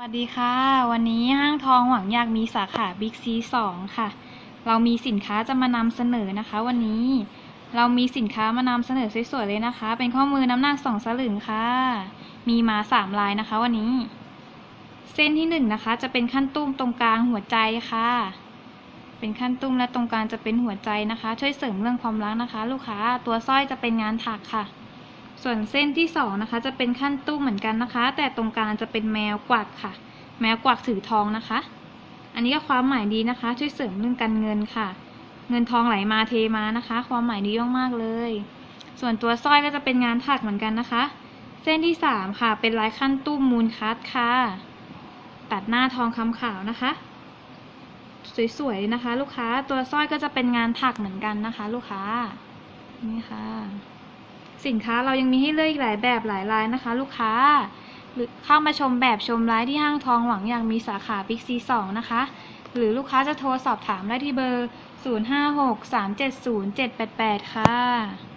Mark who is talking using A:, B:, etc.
A: สวัสดีค่ะ วันนี้ห้างทองหวังอยากมีสาขาบิ๊กซีสองค่ะ เรามีสินค้าจะมานำเสนอนะคะ วันนี้เรามีสินค้ามานำเสนอสวยๆเลยนะคะ เป็นข้อมือน้ำหนักสองสลึงค่ะ มีมาสามลายนะคะ วันนี้ เส้นที่หนึ่งนะคะ จะเป็นขั้นตุ้มตรงกลางหัวใจค่ะ เป็นขั้นตุ้มและตรงกลางจะเป็นหัวใจนะคะ ช่วยเสริมเรื่องความรักนะคะ ลูกค้าตัวสร้อยจะเป็นงานถักค่ะ ส่วนเส้นที่สองนะคะจะเป็นขั้นตุ้เหมือนกันนะคะ แต่ตรงกลางจะเป็นแมวกวักค่ะ แมวกวักถือทองนะคะ อันนี้ก็ความหมายดีนะคะ ช่วยเสริมเรื่องการเงินค่ะ เงินทองไหลมาเทมานะคะ ความหมายดีมากๆเลย ส่วนตัวสร้อยก็จะเป็นงานถักเหมือนกันนะคะ เส้นที่สามค่ะ เป็นลายขั้นตุ้มูลคัตค่ะ ตัดหน้าทองคำขาวนะคะ สวยๆนะคะ ลูกค้าตัวสร้อยก็จะเป็นงานถักเหมือนกันนะคะ ลูกค้านี่ค่ะ สินค้าเรายังมีให้เลือกอีกหลายแบบหลายลายนะคะ ลูกค้า หรือเข้ามาชมแบบชมไลายที่ห้างทองหวังอย่างมีสาขาบิ๊กซีสองนะคะ หรือลูกค้าจะโทรสอบถามได้ที่เบอร์ 056 370 788 ค่ะ